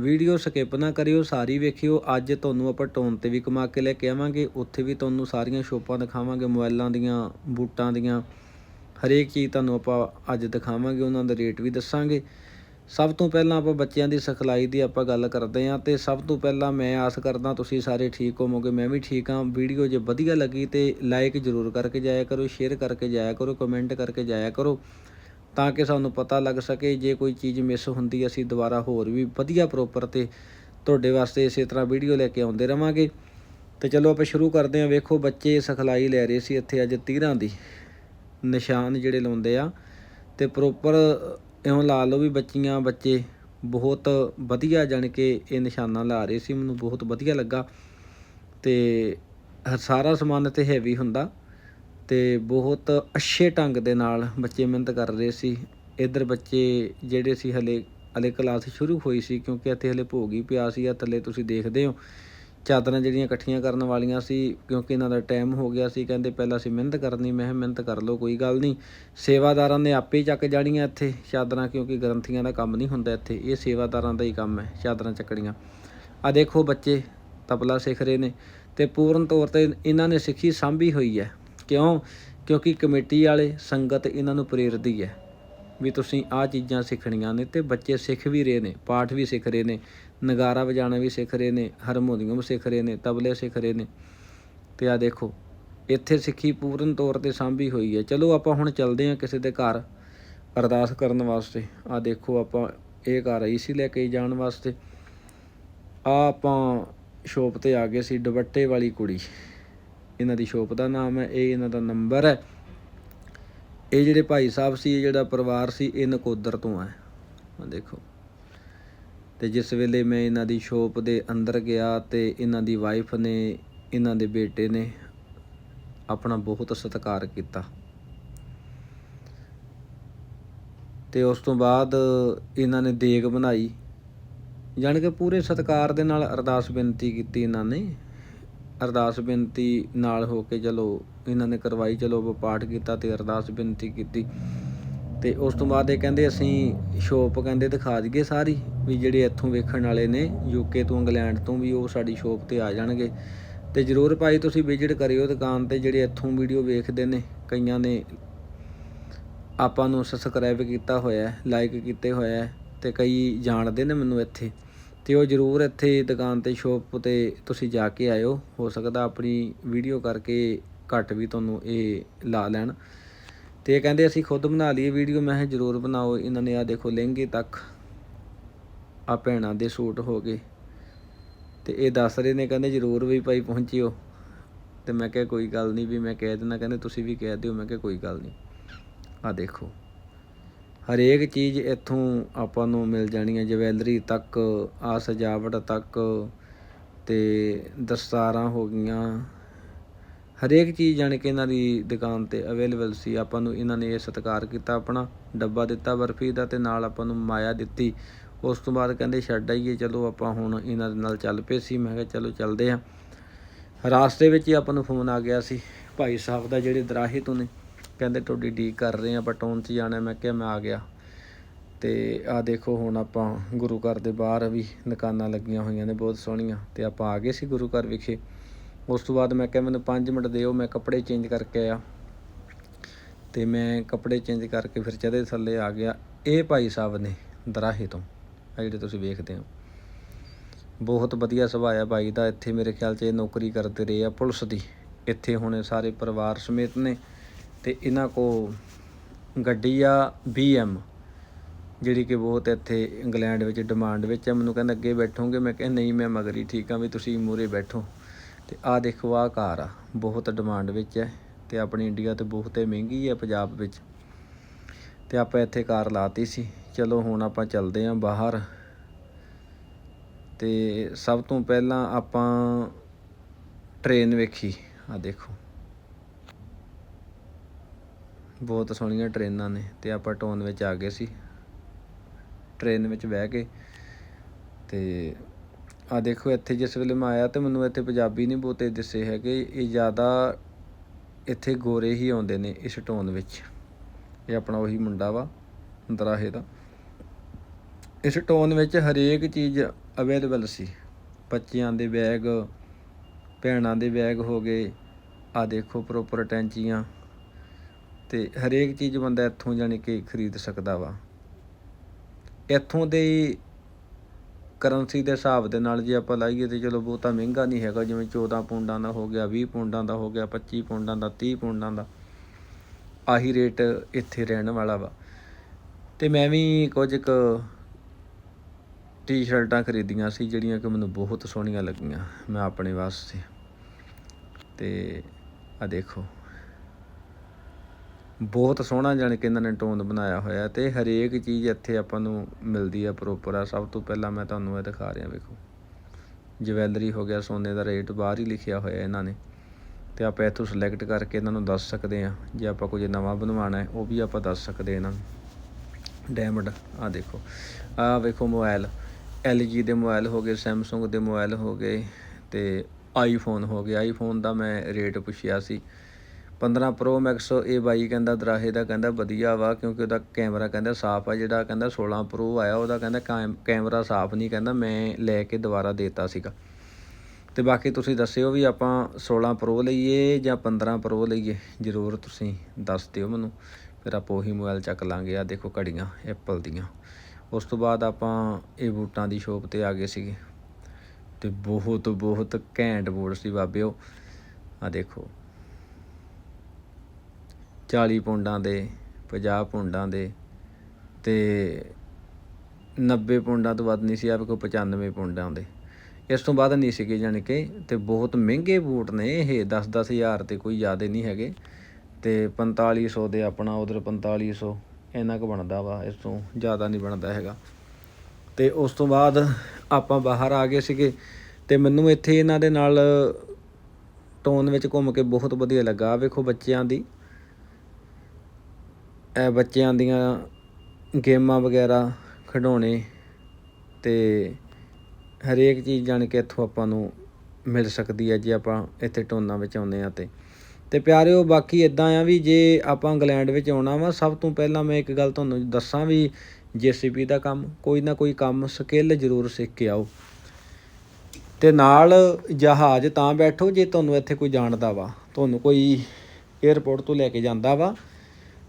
Video skip ਨਾ ਕਰਿਓ, ਸਾਰੀ ਵੇਖਿਓ। ਅੱਜ ਤੁਹਾਨੂੰ ਆਪਾਂ ਟੋਨ ਤੇ ਵੀ ਕਮਾ ਕੇ ਲੈ ਕੇ ਆਵਾਂਗੇ। ਉੱਥੇ ਵੀ ਤੁਹਾਨੂੰ ਸਾਰੀਆਂ ਸ਼ੋਪਾਂ ਦਿਖਾਵਾਂਗੇ, ਮੋਬਾਈਲਾਂ ਦੀਆਂ, ਬੂਟਾਂ ਦੀਆਂ। ਹਰੇਕ ਚੀਜ਼ ਤੁਹਾਨੂੰ ਆਪਾਂ ਅੱਜ ਦਿਖਾਵਾਂਗੇ, ਉਹਨਾਂ ਦਾ ਰੇਟ ਵੀ ਦੱਸਾਂਗੇ। ਸਭ ਤੋਂ ਪਹਿਲਾਂ ਆਪਾਂ ਬੱਚਿਆਂ ਦੀ ਸਿਖਲਾਈ ਦੀ ਆਪਾਂ ਗੱਲ ਕਰਦੇ ਹਾਂ ਤੇ ਸਭ ਤੋਂ ਪਹਿਲਾਂ ਮੈਂ ਆਸ ਕਰਦਾ ਤੁਸੀਂ ਸਾਰੇ ਠੀਕ ਹੋਵੋਗੇ, ਮੈਂ ਵੀ ਠੀਕ ਹਾਂ। ਵੀਡੀਓ ਜੇ ਵਧੀਆ ਲੱਗੀ ਤੇ ਲਾਈਕ ਜ਼ਰੂਰ ਕਰਕੇ ਜਾਇਆ ਕਰੋ ਸ਼ੇਅਰ ਕਰਕੇ ਜਾਇਆ ਕਰੋ ਕਮੈਂਟ ਕਰਕੇ ਜਾਇਆ ਕਰੋ। ਤਾਂ ਕਿ ਸਾਨੂੰ ਪਤਾ ਲੱਗ ਸਕੇ ਜੇ ਕੋਈ ਚੀਜ਼ ਮਿਸ ਹੁੰਦੀ, ਅਸੀਂ ਦੁਬਾਰਾ ਹੋਰ ਵੀ ਵਧੀਆ ਪ੍ਰੋਪਰ ਤੇ ਤੁਹਾਡੇ ਵਾਸਤੇ ਇਸੇ ਤਰ੍ਹਾਂ ਵੀਡੀਓ ਲੈ ਕੇ ਆਉਂਦੇ ਰਵਾਂਗੇ। ਤੇ ਚਲੋ ਆਪਾਂ ਸ਼ੁਰੂ ਕਰਦੇ ਹਾਂ। ਵੇਖੋ, ਬੱਚੇ ਸਿਖਲਾਈ ਲੈ ਰਹੇ ਸੀ ਇੱਥੇ ਅੱਜ ਤੀਰਾਂ ਦੀ। ਨਿਸ਼ਾਨ ਜਿਹੜੇ ਲਾਉਂਦੇ ਆ। ਤੇ ਪ੍ਰੋਪਰ ਇਉਂ ਲਾ ਲਓ ਵੀ ਬੱਚੀਆਂ, ਬੱਚੇ ਬਹੁਤ ਵਧੀਆ ਜਾਣ ਕੇ ਇਹ ਨਿਸ਼ਾਨਾ ਲਾ ਰਹੇ ਸੀ। ਮੈਨੂੰ ਬਹੁਤ ਵਧੀਆ ਲੱਗਾ। ਤੇ ਸਾਰਾ ਸਮਾਨ ਤੇ ਹੈਵੀ ਹੁੰਦਾ। ਤੇ ਬਹੁਤ ਅੱਛੇ ਢੰਗ ਦੇ ਨਾਲ ਬੱਚੇ ਮਿਹਨਤ ਕਰ ਰਹੇ ਸੀ। ਇਧਰ ਬੱਚੇ ਜਿਹੜੇ ਸੀ ਹਲੇ ਹਲੇ ਕਲਾਸ ਸ਼ੁਰੂ ਹੋਈ ਸੀ ਕਿਉਂਕਿ ਇੱਥੇ ਹਲੇ ਭੋਗ ਹੀ ਪਿਆ ਸੀ। ਆ ਥੱਲੇ ਤੁਸੀਂ ਦੇਖਦੇ ਹੋ, ਚਾਦਰਾਂ ਜਿਹੜੀਆਂ ਇਕੱਠੀਆਂ ਕਰਨ ਵਾਲੀਆਂ ਸੀ ਕਿਉਂਕਿ ਇਹਨਾਂ ਦਾ ਟਾਈਮ ਹੋ ਗਿਆ ਸੀ। ਕਹਿੰਦੇ ਪਹਿਲਾਂ ਅਸੀਂ ਮਿਹਨਤ ਕਰਨੀ, ਮੈਂ ਮਿਹਨਤ ਕਰ ਲਓ, ਕੋਈ ਗੱਲ ਨਹੀਂ। ਸੇਵਾਦਾਰਾਂ ਨੇ ਆਪੇ ਹੀ ਚੱਕ ਜਾਣੀਆਂ ਇੱਥੇ ਚਾਦਰਾਂ ਕਿਉਂਕਿ ਗ੍ਰੰਥੀਆਂ ਦਾ ਕੰਮ ਨਹੀਂ ਹੁੰਦਾ ਇੱਥੇ। ਇਹ ਸੇਵਾਦਾਰਾਂ ਦਾ ਹੀ ਕੰਮ ਹੈ, ਚਾਦਰਾਂ ਚੱਕਣੀਆਂ। ਆ ਦੇਖੋ ਬੱਚੇ, ਤਬਲਾ ਸਿੱਖ ਰਹੇ ਨੇ ਤੇ ਪੂਰਨ ਤੌਰ ਤੇ ਇਹਨਾਂ ਨੇ ਸਿੱਖੀ ਸਾਂਭੀ ਹੋਈ ਹੈ। ਕਿਉਂ? ਕਿਉਂਕਿ ਕਮੇਟੀ ਵਾਲੇ ਸੰਗਤ ਇਹਨਾਂ ਨੂੰ ਪ੍ਰੇਰਦੀ ਹੈ ਵੀ ਤੁਸੀਂ ਆਹ ਚੀਜ਼ਾਂ ਸਿੱਖਣੀਆਂ ਨੇ ਤੇ ਬੱਚੇ ਸਿੱਖ ਵੀ ਰਹੇ ਨੇ, ਪਾਠ ਵੀ ਸਿੱਖ ਰਹੇ ਨੇ, ਨਗਾਰਾ ਵਜਾਣਾ ਵੀ ਸਿੱਖ ਰਹੇ ਨੇ, ਹਾਰਮੋਨੀਅਮ ਸਿੱਖ ਰਹੇ ਨੇ, ਤਬਲੇ ਸਿੱਖ ਰਹੇ ਨੇ। ਤੇ ਆ ਦੇਖੋ, ਇੱਥੇ ਸਿੱਖੀ ਪੂਰਨ ਤੌਰ ਤੇ ਸਾਂਭੀ ਹੋਈ ਹੈ। ਚਲੋ ਆਪਾਂ ਹੁਣ ਚੱਲਦੇ ਹਾਂ ਕਿਸੇ ਦੇ ਘਰ ਅਰਦਾਸ ਕਰਨ ਵਾਸਤੇ। ਆ ਦੇਖੋ ਆਪਾਂ, ਇਹ ਘਰ ਆਈ ਸੀ ਲੈ ਕੇ ਜਾਣ ਵਾਸਤੇ। ਆ ਆਪਾਂ ਸ਼ੋਪ ਤੇ ਆ ਗਏ ਸੀ, ਦੁਪੱਟੇ ਵਾਲੀ ਕੁੜੀ। ਇਹਨਾਂ ਦੀ ਸ਼ੋਪ ਦਾ ਨਾਮ ਹੈ, ਇਹ ਇਹਨਾਂ ਦਾ ਨੰਬਰ ਹੈ। ਇਹ ਜਿਹੜੇ ਭਾਈ ਸਾਹਿਬ ਸੀ, ਇਹ ਜਿਹੜਾ ਪਰਿਵਾਰ ਸੀ, ਇਹ ਨਕੋਦਰ ਤੋਂ ਹੈ। ਆ ਦੇਖੋ। ਤੇ ਜਿਸ ਵੇਲੇ ਮੈਂ ਇਹਨਾਂ ਦੀ ਸ਼ੋਪ ਦੇ ਅੰਦਰ ਗਿਆ ਤੇ ਇਹਨਾਂ ਦੀ ਵਾਈਫ ਨੇ, ਇਹਨਾਂ ਦੇ ਬੇਟੇ ਨੇ ਆਪਣਾ ਬਹੁਤ ਸਤਿਕਾਰ ਕੀਤਾ। ਤੇ ਉਸ ਤੋਂ ਬਾਅਦ ਇਹਨਾਂ ਨੇ ਦੇਗ ਬਣਾਈ। ਜਾਣੀ ਕਿ ਪੂਰੇ ਸਤਿਕਾਰ ਦੇ ਨਾਲ ਅਰਦਾਸ ਬੇਨਤੀ ਕੀਤੀ ਇਹਨਾਂ ਨੇ। ਅਰਦਾਸ ਬੇਨਤੀ ਨਾਲ ਹੋ ਕੇ ਚਲੋ, ਇਹਨਾਂ ਨੇ ਕਰਵਾਈ, ਚਲੋ ਪਾਠ ਕੀਤਾ ਤੇ ਅਰਦਾਸ ਬੇਨਤੀ ਕੀਤੀ। ਤੇ ਉਸ ਤੋਂ ਬਾਅਦ ਇਹ ਕਹਿੰਦੇ ਅਸੀਂ ਸ਼ੋਪ ਕਹਿੰਦੇ ਦਿਖਾ ਦਈਏ ਸਾਰੀ, ਵੀ ਜਿਹੜੇ ਇੱਥੋਂ ਵੇਖਣ ਵਾਲੇ ਨੇ ਯੂਕੇ ਤੋਂ, ਇੰਗਲੈਂਡ ਤੋਂ ਵੀ ਉਹ ਸਾਡੀ ਸ਼ੋਪ ਤੇ ਆ ਜਾਣਗੇ। ਤੇ ਜਰੂਰ ਭਾਈ ਤੁਸੀਂ ਵਿਜ਼ਿਟ ਕਰਿਓ ਦੁਕਾਨ ਤੇ, ਜਿਹੜੇ ਇੱਥੋਂ ਵੀਡੀਓ ਵੇਖਦੇ ਨੇ, ਕਈਆਂ ਨੇ ਆਪਾਂ ਨੂੰ ਸਬਸਕ੍ਰਾਈਬ ਕੀਤਾ ਹੋਇਆ ਹੈ ਲਾਈਕ ਕੀਤੇ ਹੋਇਆ ਹੈ ਤੇ ਕਈ ਜਾਣਦੇ ਨੇ ਮੈਨੂੰ ਇੱਥੇ। ਤੇ ਉਹ ਜਰੂਰ ਇੱਥੇ ਦੁਕਾਨ ਤੇ ਸ਼ੋਪ ਤੇ ਤੁਸੀਂ ਜਾ ਕੇ ਆਇਓ। ਹੋ ਸਕਦਾ ਆਪਣੀ ਵੀਡੀਓ ਕਰਕੇ ਘੱਟ ਵੀ ਤੁਹਾਨੂੰ ਇਹ ਲਾ ਲੈਣ। ਤੇ ਇਹ ਕਹਿੰਦੇ ਅਸੀਂ ਖੁਦ ਬਣਾ ਲਈਏ ਵੀਡੀਓ। ਮੈਂ ਜਰੂਰ ਬਣਾਓ। ਇਹਨਾਂ ਨੇ ਆ ਦੇਖੋ ਲਹਿੰਗੇ ਤੱਕ ਆ ਭੈਣਾਂ ਦੇ ਸੂਟ ਹੋ ਗਏ। ਤੇ ਇਹ ਦੱਸ ਰਹੇ ਨੇ, ਕਹਿੰਦੇ ਜਰੂਰ ਵੀ ਭਾਈ ਪਹੁੰਚਿਓ। ਤੇ ਮੈਂ ਕਿਹਾ ਕੋਈ ਗੱਲ ਨਹੀਂ ਵੀ ਮੈਂ ਕਹਿ ਦਿੰਦਾ। ਕਹਿੰਦੇ ਤੁਸੀਂ ਵੀ ਕਹਿ ਦਿਓ। ਮੈਂ ਕਿਹਾ ਕੋਈ ਗੱਲ ਨਹੀਂ। ਆ ਦੇਖੋ। ਹਰੇਕ ਚੀਜ਼ ਇੱਥੋਂ ਆਪਾਂ ਨੂੰ ਮਿਲ ਜਾਣੀ ਹੈ, ਜਵੈਲਰੀ ਤੱਕ ਆ ਸਜਾਵਟ ਤੱਕ ਤੇ ਦਸਤਾਰਾਂ ਹੋ ਗਈਆਂ। ਹਰੇਕ ਚੀਜ਼ ਜਾਣੀ ਕਿ ਇਹਨਾਂ ਦੀ ਦੁਕਾਨ ਤੇ ਅਵੇਲੇਬਲ ਸੀ। ਆਪਾਂ ਨੂੰ ਇਹਨਾਂ ਨੇ ਇਹ ਸਤਿਕਾਰ ਕੀਤਾ, ਆਪਣਾ ਡੱਬਾ ਦਿੱਤਾ ਬਰਫੀ ਦਾ ਤੇ ਨਾਲ ਆਪਾਂ ਨੂੰ ਮਾਇਆ ਦਿੱਤੀ। ਉਸ ਤੋਂ ਬਾਅਦ ਕਹਿੰਦੇ ਛੱਡ ਆਈਏ, ਚਲੋ ਆਪਾਂ ਹੁਣ ਇਹਨਾਂ ਦੇ ਨਾਲ ਚੱਲ ਪਏ ਸੀ। ਮੈਂ ਕਿਹਾ ਚਲੋ ਚੱਲਦੇ ਆਂ ਰਾਸਤੇ ਵਿੱਚ ਹੀ ਆਪਾਂ ਨੂੰ ਫੋਨ ਆ ਗਿਆ ਸੀ। ਭਾਈ ਸਾਹਿਬ ਦਾ ਜਿਹੜੇ ਦਰਾਹੇ ਤੋਂ ਨੇ। ਕਹਿੰਦੇ ਤੁਹਾਡੀ ਡੀਕ ਕਰ ਰਹੇ ਆ ਪਟੌਨ 'ਚ ਜਾਣਾ ਮੈਂ ਕਿਹਾ ਮੈਂ ਆ ਗਿਆ। ਤੇ ਆ ਦੇਖੋ ਹੁਣ ਆਪਾਂ ਗੁਰੂ ਘਰ ਦੇ ਬਾਹਰ ਵੀ ਦੁਕਾਨਾਂ ਲੱਗੀਆਂ ਹੋਈਆਂ ਨੇ, ਬਹੁਤ ਸੋਹਣੀਆਂ। ਤੇ ਆਪਾਂ ਆ ਗਏ ਸੀ ਗੁਰੂ ਘਰ ਵਿਖੇ। ਉਸ ਤੋਂ ਬਾਅਦ ਮੈਂ ਕਿਹਾ ਮੈਨੂੰ 5 ਮਿੰਟ ਦਿਓ, ਮੈਂ ਕੱਪੜੇ ਚੇਂਜ ਕਰਕੇ ਆਇਆ। ਤੇ ਮੈਂ ਕੱਪੜੇ ਚੇਂਜ ਕਰਕੇ ਫਿਰ ਚਦੇ ਥੱਲੇ ਆ ਗਿਆ। ਇਹ ਭਾਈ ਸਾਹਿਬ ਨੇ ਦਰਾਹੇ ਤੋਂ ਆ ਜਿਹੜੇ ਤੁਸੀਂ ਵੇਖਦੇ ਹੋ। ਬਹੁਤ ਵਧੀਆ ਸੁਭਾਅ ਆ ਬਾਈ ਦਾ। ਇੱਥੇ ਮੇਰੇ ਖਿਆਲ 'ਚ ਇਹ ਨੌਕਰੀ ਕਰਦੇ ਰਹੇ ਆ ਪੁਲਿਸ ਦੀ। ਇੱਥੇ ਹੁਣ ਸਾਰੇ ਪਰਿਵਾਰ ਸਮੇਤ ਨੇ। ਤੇ ਇਹਨਾਂ ਕੋ ਗੱਡੀ ਆ BM ਜਿਹੜੀ ਕਿ ਬਹੁਤ ਇੱਥੇ ਇੰਗਲੈਂਡ ਵਿੱਚ ਡਿਮਾਂਡ ਵਿੱਚ ਹੈ ਮੈਨੂੰ ਕਹਿੰਦਾ, ਅੱਗੇ ਬੈਠੋਗੇ? ਮੈਂ ਕਿਹਾ, ਨਹੀਂ ਮੈਂ ਮਗਰੀ ਠੀਕ ਆ ਵੀ ਤੁਸੀਂ ਮੂਰੇ ਬੈਠੋ। ਤੇ ਆ ਦੇਖੋ ਆ ਕਾਰ ਆ, ਬਹੁਤ ਡਿਮਾਂਡ ਵਿੱਚ ਹੈ ਤੇ ਆਪਣੀ ਇੰਡੀਆ ਤੇ ਬਹੁਤ ਹੀ ਮਹਿੰਗੀ ਹੈ ਪੰਜਾਬ ਵਿੱਚ। ਤੇ ਆਪਾਂ ਇੱਥੇ ਕਾਰ ਲਾਤੀ ਸੀ। ਚਲੋ, ਹੁਣ ਆਪਾਂ ਚੱਲਦੇ ਆਂ ਬਾਹਰ। ਤੇ ਸਭ ਤੋਂ ਪਹਿਲਾਂ ਆਪਾਂ ਟ੍ਰੇਨ ਵੇਖੀ। ਆ ਦੇਖੋ। ਬਹੁਤ ਸੋਹਣੀਆਂ ਟ੍ਰੇਨਾਂ ਨੇ ਤੇ ਆਪਾਂ ਟੋਨ ਵਿੱਚ ਆ ਗਏ ਸੀ। ਟ੍ਰੇਨ ਵਿੱਚ ਬਹਿ ਕੇ ਤੇ ਆ ਦੇਖੋ ਇੱਥੇ ਜਿਸ ਵੇਲੇ ਮੈਂ ਆਇਆ ਤੇ ਮੈਨੂੰ ਇੱਥੇ ਪੰਜਾਬੀ ਨਹੀਂ ਬਹੁਤੇ ਦਿਸੇ ਹੈਗੇ, ਇਹ ਜ਼ਿਆਦਾ ਇੱਥੇ ਗੋਰੇ ਹੀ ਆਉਂਦੇ ਨੇ ਇਸ ਟੋਨ ਵਿੱਚ। ਇਹ ਆਪਣਾ ਉਹੀ ਮੁੰਡਾ ਵਾ, ਦਰਾਹੇ ਦਾ। ਇਸ ਟੋਨ ਵਿੱਚ ਹਰੇਕ ਚੀਜ਼ ਅਵੇਲੇਬਲ ਸੀ। ਬੱਚਿਆਂ ਦੇ ਬੈਗ, ਭੈਣਾਂ ਦੇ ਬੈਗ ਹੋ ਗਏ ਆ ਦੇਖੋ ਪ੍ਰੋਪਰ ਟੈਂਚੀਆਂ। ਤੇ ਹਰੇਕ ਚੀਜ਼ ਬੰਦਾ ਇੱਥੋਂ ਜਾਣੀ ਕਿ ਖਰੀਦ ਸਕਦਾ ਵਾ। ਇੱਥੋਂ ਦੇ ਕਰੰਸੀ ਦੇ ਹਿਸਾਬ ਦੇ ਨਾਲ ਜੇ ਆਪਾਂ ਲਾਈਏ ਤੇ ਚਲੋ ਬਹੁਤਾ ਮਹਿੰਗਾ ਨਹੀਂ ਹੈਗਾ, ਜਿਵੇਂ 14 ਪੌਂਡਾਂ ਦਾ ਹੋ ਗਿਆ 20 ਪੌਂਡਾਂ ਦਾ ਹੋ ਗਿਆ 25 ਪੌਂਡਾਂ ਦਾ 30 ਪੌਂਡਾਂ ਦਾ, ਆਹੀ ਰੇਟ ਇੱਥੇ ਰਹਿਣ ਵਾਲਾ ਵਾ। ਤੇ ਮੈਂ ਵੀ ਕੁਝ ਕੁ ਟੀ-ਸ਼ਰਟਾਂ ਖਰੀਦੀਆਂ ਸੀ, ਜਿਹੜੀਆਂ ਕਿ ਮੈਨੂੰ ਬਹੁਤ ਸੋਹਣੀਆਂ ਲੱਗੀਆਂ, ਮੈਂ ਆਪਣੇ ਵਾਸਤੇ। ਤੇ ਆ ਦੇਖੋ। ਬਹੁਤ ਸੋਹਣਾ ਜਾਣੀ ਕਿ ਇਹਨਾਂ ਨੇ ਟੋਨ ਬਣਾਇਆ ਹੋਇਆ ਤੇ ਹਰੇਕ ਚੀਜ਼ ਇੱਥੇ ਆਪਾਂ ਨੂੰ ਮਿਲਦੀ ਆ ਪ੍ਰੋਪਰ ਆ। ਸਭ ਤੋਂ ਪਹਿਲਾਂ ਮੈਂ ਤੁਹਾਨੂੰ ਇਹ ਦਿਖਾ ਰਿਹਾ, ਵੇਖੋ। ਜਵੈਲਰੀ ਹੋ ਗਿਆ, ਸੋਨੇ ਦਾ ਰੇਟ ਬਾਹਰ ਹੀ ਲਿਖਿਆ ਹੋਇਆ ਇਹਨਾਂ ਨੇ। ਤੇ ਆਪਾਂ ਇੱਥੋਂ ਸਿਲੈਕਟ ਕਰਕੇ ਇਹਨਾਂ ਨੂੰ ਦੱਸ ਸਕਦੇ ਆ। ਜੇ ਆਪਾਂ ਕੁਝ ਨਵਾਂ ਬਣਵਾਉਣਾ ਹੈ, ਉਹ ਵੀ ਆਪਾਂ ਦੱਸ ਸਕਦੇ ਇਹਨਾਂ ਨੂੰ। ਡੈਮਡ ਆ ਦੇਖੋ। ਆ ਵੇਖੋ ਮੋਬਾਈਲ। LG ਦੇ ਮੋਬਾਈਲ ਹੋ ਗਏ, Samsung ਦੇ ਮੋਬਾਈਲ ਹੋ ਗਏ ਤੇ ਆਈਫੋਨ ਹੋ ਗਿਆ ਆਈਫੋਨ ਦਾ ਮੈਂ ਰੇਟ ਪੁੱਛਿਆ ਸੀ। 15 ਪ੍ਰੋ Max ਇਹ ਬਾਈ ਕਹਿੰਦਾ, ਦਰਾਹੇ ਦਾ ਕਹਿੰਦਾ, ਵਧੀਆ ਵਾ, ਕਿਉਂਕਿ ਉਹਦਾ ਕੈਮਰਾ ਕਹਿੰਦਾ ਸਾਫ਼ ਆ, ਜਿਹੜਾ ਕਹਿੰਦਾ 16 ਪ੍ਰੋ ਆਇਆ, ਉਹਦਾ ਕਹਿੰਦਾ ਕੈਮ- ਕੈਮਰਾ ਸਾਫ਼ ਨਹੀਂ, ਕਹਿੰਦਾ ਮੈਂ ਲੈ ਕੇ ਦੁਬਾਰਾ ਦੇਤਾ ਸੀਗਾ। ਤੇ ਬਾਕੀ ਤੁਸੀਂ ਦੱਸਿਓ ਵੀ ਆਪਾਂ 16 ਪ੍ਰੋ ਲਈਏ ਜਾਂ 15 ਪ੍ਰੋ ਲਈਏ? ਜ਼ਰੂਰ ਤੁਸੀਂ ਦੱਸ ਦਿਓ ਮੈਨੂੰ। ਫਿਰ ਆਪਾਂ ਉਹੀ ਮੋਬਾਈਲ ਚੱਕ ਲਾਂਗੇ। ਆ ਦੇਖੋ ਘੜੀਆਂ ਐਪਲ ਦੀਆਂ। ਉਸ ਤੋਂ ਬਾਅਦ ਆਪਾਂ ਇਹ ਬੂਟਾਂ ਦੀ ਸ਼ੋਪ ਤੇ ਆ ਗਏ ਸੀਗੇ। ਤੇ ਬਹੁਤ ਬਹੁਤ ਘੈਂਟ ਬੂਟ ਸੀ ਬਾਬਿਓ। ਆ ਦੇਖੋ। 40 ਪੌਂਡਾਂ ਦੇ 50 ਪੌਂਡਾਂ ਦੇ ਤੇ 90 ਪੌਂਡਾਂ ਤੋਂ ਵੱਧ ਨਹੀਂ ਸੀ ਆ ਵੇਖੋ 95 ਪੌਂਡਾਂ ਦੇ। ਇਸ ਤੋਂ ਬਾਅਦ ਨਹੀਂ ਸੀਗੇ ਜਾਣੀ ਕਿ, ਤੇ ਬਹੁਤ ਮਹਿੰਗੇ ਬੂਟ ਨੇ ਇਹ 10-10 ਹਜ਼ਾਰ ਤੇ ਕੋਈ ਜ਼ਿਆਦਾ ਨਹੀਂ ਹੈਗੇ। ਤੇ 4500 ਦੇ ਆਪਣਾ ਉਧਰ 4500 ਇੰਨਾ ਕੁ ਬਣਦਾ ਵਾ, ਇਸ ਤੋਂ ਜ਼ਿਆਦਾ ਨਹੀਂ ਬਣਦਾ ਹੈਗਾ। ਤੇ ਉਸ ਤੋਂ ਬਾਅਦ ਆਪਾਂ ਬਾਹਰ ਆ ਗਏ ਸੀਗੇ, ਤੇ ਮੈਨੂੰ ਇੱਥੇ ਇਹਨਾਂ ਦੇ ਨਾਲ ਟੋਨ ਵਿੱਚ ਘੁੰਮ ਕੇ ਬਹੁਤ ਵਧੀਆ ਲੱਗਾ। ਵੇਖੋ ਬੱਚਿਆਂ ਦੀ ਬੱਚਿਆਂ ਦੀਆਂ ਗੇਮਾਂ ਵਗੈਰਾ ਖਿਡੌਣੇ ਅਤੇ ਹਰੇਕ ਚੀਜ਼ ਜਾਣੀ ਕਿ ਇੱਥੋਂ ਆਪਾਂ ਨੂੰ ਮਿਲ ਸਕਦੀ ਹੈ ਜੇ ਆਪਾਂ ਇੱਥੇ ਟੋਨਾਂ ਵਿੱਚ ਆਉਂਦੇ ਹਾਂ ਤਾਂ। ਤੇ ਪਿਆਰਿਓ, ਬਾਕੀ ਇੱਦਾਂ ਆ ਵੀ ਜੇ ਆਪਾਂ ਇੰਗਲੈਂਡ ਵਿੱਚ ਆਉਣਾ ਵਾ, ਸਭ ਤੋਂ ਪਹਿਲਾਂ ਮੈਂ ਇੱਕ ਗੱਲ ਤੁਹਾਨੂੰ ਦੱਸਾਂ ਵੀ ਜੀਸੀਪੀ ਦਾ ਕੰਮ, ਕੋਈ ਨਾ ਕੋਈ ਕੰਮ ਸਕਿੱਲ ਜ਼ਰੂਰ ਸਿੱਖ ਕੇ ਆਓ। ਤੇ ਨਾਲ ਜਹਾਜ਼ ਤਾਂ ਬੈਠੋ ਜੇ ਤੁਹਾਨੂੰ ਇੱਥੇ ਕੋਈ ਜਾਣਦਾ ਵਾ, ਤੁਹਾਨੂੰ ਕੋਈ 에ਅਰਪੋਰਟ ਤੋਂ ਲੈ ਕੇ ਜਾਂਦਾ ਵਾ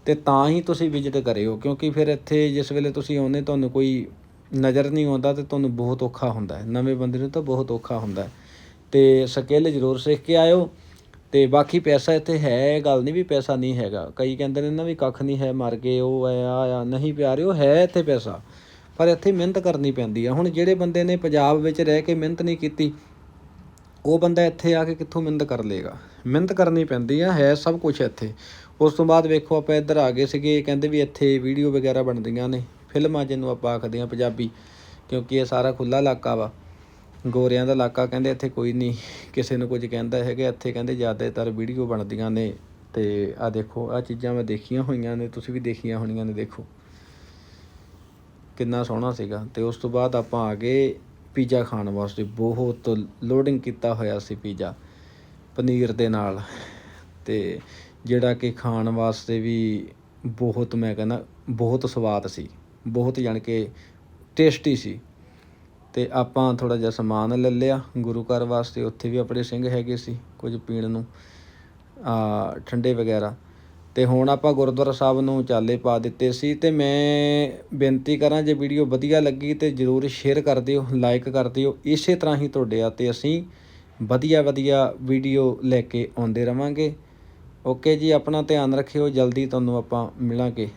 ਅਤੇ ਤਾਂ ਹੀ ਤੁਸੀਂ ਵਿਜ਼ਿਟ ਕਰਿਓ ਕਿਉਂਕਿ ਫਿਰ ਇੱਥੇ ਜਿਸ ਵੇਲੇ ਤੁਸੀਂ ਆਉਂਦੇ, ਤੁਹਾਨੂੰ ਕੋਈ ਨਜ਼ਰ ਨਹੀਂ ਆਉਂਦਾ ਤੇ ਤੁਹਾਨੂੰ ਬਹੁਤ ਔਖਾ ਹੁੰਦਾ ਹੈ। ਨਵੇਂ ਬੰਦੇ ਨੂੰ ਤਾਂ ਬਹੁਤ ਔਖਾ ਹੁੰਦਾ ਅਤੇ ਸਕਿੱਲ ਜ਼ਰੂਰ ਸਿੱਖ ਕੇ ਆਇਓ। ਅਤੇ ਬਾਕੀ ਪੈਸਾ ਇੱਥੇ ਹੈ, ਇਹ ਗੱਲ ਨਹੀਂ ਵੀ ਪੈਸਾ ਨਹੀਂ ਹੈਗਾ। ਕਈ ਕਹਿੰਦੇ ਨੇ ਨਾ ਵੀ ਕੱਖ ਨਹੀਂ ਹੈ, ਮਰ ਗਏ ਉਹ ਹੈ ਆ ਆ, ਨਹੀਂ ਪਿਆਰਿਓ, ਹੈ ਇੱਥੇ ਪੈਸਾ। ਪਰ ਇੱਥੇ ਮਿਹਨਤ ਕਰਨੀ ਪੈਂਦੀ ਆ। ਹੁਣ ਜਿਹੜੇ ਬੰਦੇ ਨੇ ਪੰਜਾਬ ਵਿੱਚ ਰਹਿ ਕੇ ਮਿਹਨਤ ਨਹੀਂ ਕੀਤੀ ਉਹ ਬੰਦਾ ਇੱਥੇ ਆ ਕੇ ਕਿੱਥੋਂ ਮਿਹਨਤ ਕਰ ਲੇਗਾ ਮਿਹਨਤ ਕਰਨੀ ਪੈਂਦੀ ਆ, ਹੈ ਸਭ ਕੁਝ ਇੱਥੇ। ਉਸ ਤੋਂ ਬਾਅਦ ਵੇਖੋ, ਆਪਾਂ ਇੱਧਰ ਆ ਗਏ ਸੀਗੇ, ਕਹਿੰਦੇ ਵੀ ਇੱਥੇ ਵੀਡੀਓ ਵਗੈਰਾ ਬਣਦੀਆਂ ਨੇ, ਫਿਲਮਾਂ ਜਿਹਨੂੰ ਆਪਾਂ ਆਖਦੇ ਆ ਪੰਜਾਬੀ, ਕਿਉਂਕਿ ਇਹ ਸਾਰਾ ਖੁੱਲਾ ਇਲਾਕਾ ਵਾ। ਗੋਰਿਆਂ ਦਾ ਇਲਾਕਾ ਕਹਿੰਦੇ ਇੱਥੇ ਕੋਈ ਨਹੀਂ, ਕਿਸੇ ਨੂੰ ਕੁਝ ਕਹਿੰਦਾ ਹੈਗਾ, ਇੱਥੇ ਕਹਿੰਦੇ ਜ਼ਿਆਦਾਤਰ ਵੀਡੀਓ ਬਣਦੀਆਂ ਨੇ। ਤੇ ਆ ਦੇਖੋ ਆ ਚੀਜ਼ਾਂ ਮੈਂ ਦੇਖੀਆਂ ਹੋਈਆਂ ਨੇ, ਤੁਸੀਂ ਵੀ ਦੇਖੀਆਂ ਹੋਣੀਆਂ ਨੇ, ਦੇਖੋ। ਕਿੰਨਾ ਸੋਹਣਾ ਸੀਗਾ। ਤੇ ਉਸ ਤੋਂ ਬਾਅਦ ਆਪਾਂ ਆ ਗਏ ਪੀਜ਼ਾ ਖਾਣ ਵਾਸਤੇ ਬਹੁਤ ਲੋਡਿੰਗ ਕੀਤਾ ਹੋਇਆ ਸੀ ਪੀਜ਼ਾ, ਪਨੀਰ ਦੇ ਨਾਲ। ਤੇ ਜਿਹੜਾ ਕਿ ਖਾਣ ਵਾਸਤੇ ਵੀ ਬਹੁਤ ਮੈਂ ਕਹਿੰਦਾ ਬਹੁਤ ਸਵਾਦ ਸੀ, ਬਹੁਤ ਜਾਣ ਕਿ ਟੇਸਟੀ ਸੀ। ਤੇ ਆਪਾਂ ਥੋੜਾ ਜਿਹਾ ਸਮਾਨ ਲੈ ਲਿਆ ਗੁਰੂ ਘਰ ਵਾਸਤੇ, ਉੱਥੇ ਵੀ ਆਪਣੇ ਸਿੰਘ ਹੈਗੇ ਸੀ ਕੁਝ ਪੀਣ ਨੂੰ, ਆ, ਠੰਡੇ ਵਗੈਰਾ। ਤੇ ਹੁਣ ਆਪਾਂ ਗੁਰਦੁਆਰਾ ਸਾਹਿਬ ਨੂੰ ਚਾਲੇ ਪਾ ਦਿੱਤੇ ਸੀ ਤੇ ਮੈਂ ਬੇਨਤੀ ਕਰਾਂ ਜੇ ਵੀਡੀਓ ਵਧੀਆ ਲੱਗੀ ਤੇ ਜਰੂਰ ਸ਼ੇਅਰ ਕਰ ਦਿਓ ਲਾਈਕ ਕਰ ਦਿਓ। ਇਸੇ ਤਰ੍ਹਾਂ ਹੀ ਤੁਹਾਡੇ ਆ ਤੇ ਅਸੀਂ ਵਧੀਆ ਵਧੀਆ ਵੀਡੀਓ ਲੈ ਕੇ ਆਉਂਦੇ ਰਵਾਂਗੇ। ਓਕੇ ਜੀ, ਆਪਣਾ ਧਿਆਨ ਰੱਖਿਓ, ਜਲਦੀ ਤੁਹਾਨੂੰ ਆਪਾਂ ਮਿਲਾਂਗੇ।